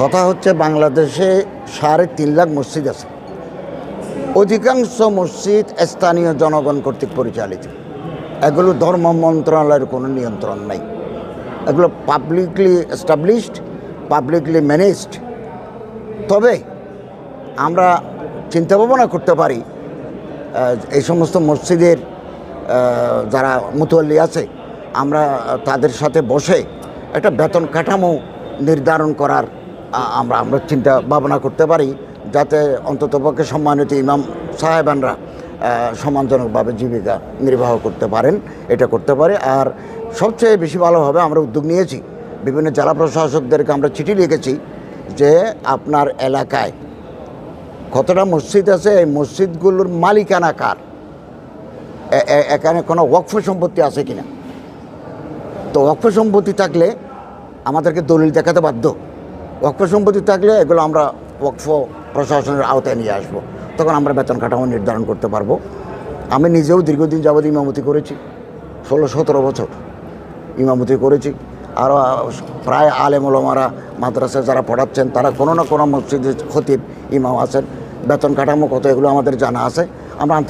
কথা হচ্ছে বাংলাদেশে সাড়ে তিন লাখ মসজিদ আছে। অধিকাংশ মসজিদ স্থানীয় জনগণ কর্তৃক পরিচালিত। এগুলো ধর্ম মন্ত্রণালয়ের কোনো নিয়ন্ত্রণ নাই। এগুলো পাবলিকলি এস্টাবলিশড পাবলিকলি ম্যানেজড তবে আমরা চিন্তা ভাবনা করতে পারি এই সমস্ত মসজিদের যারা মুতোয়াল্লি আছে, আমরা তাদের সাথে বসে একটা বেতন কাঠামো নির্ধারণ করার আমরা আমরা চিন্তা ভাবনা করতে পারি যাতে অন্ততপক্ষে সম্মানিত ইমাম সাহেবানরা সম্মানজনকভাবে জীবিকা নির্বাহ করতে পারেন, এটা করতে পারে। আর সবচেয়ে বেশি ভালোভাবে আমরা উদ্যোগ নিয়েছি, বিভিন্ন জেলা প্রশাসকদেরকে আমরা চিঠি লিখেছি যে আপনার এলাকায় কতটা মসজিদ আছে, এই মসজিদগুলোর মালিকানা কার? এখানে কোনো ওয়াকফ সম্পত্তি আছে কিনা? তো ওয়াকফ সম্পত্তি থাকলে আমাদেরকে দলিল দেখাতে বাধ্য। ওয়াকফ সম্পত্তি থাকলে এগুলো আমরা ওয়াকফ প্রশাসনের আওতায় নিয়ে আসব। তখন আমরা বেতন কাঠামো নির্ধারণ করতে পারব। আমি নিজেও দীর্ঘদিন যাবৎ ইমামতি করেছি ষোলো সতেরো বছর ইমামতি করেছি। আরও প্রায় আলেম ওলমারা মাদ্রাসায় যারা পড়াচ্ছেন, তারা কোনো না কোনো মসজিদের খতিব ইমাম আছেন। বেতন কাঠামো কত এগুলো আমাদের জানা আছে। আমরা আন্তরিক